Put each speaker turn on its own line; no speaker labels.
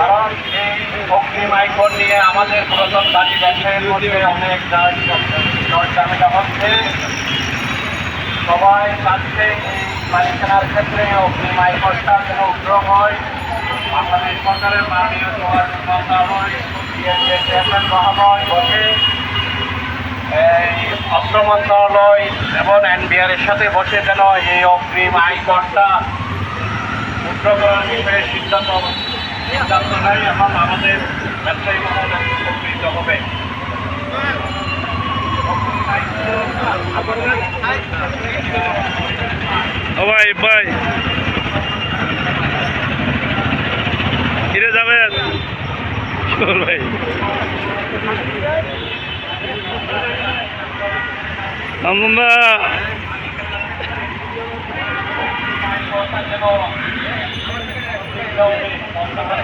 কারণ এই অগ্রিম আইকন নিয়ে আমাদের পুরাতন গাড়ি ব্যবসায়ের মধ্যে অনেক ঝামেলা হচ্ছে। সবাই চাচ্ছে গাড়ি কেনার ক্ষেত্রে অগ্রিম আইকনটা যেন উগ্র হয়। বাংলাদেশ সরকারের মাননীয় জওয়ান মন্ত্রণালয় চেয়ারম্যান মহাশয় বসে। অস্ত্র মন্ত্রণালয় এবং এনবিআর এর সাথে বসে যেন এই অগ্রিম আইকনটা উগ্র করার সিদ্ধান্ত নেয় এবং আমাদের ব্যবসায়ী মহল উপকৃত হবে।
ভাই ভাই। ফিরে যাবেন? ভাই।
যেন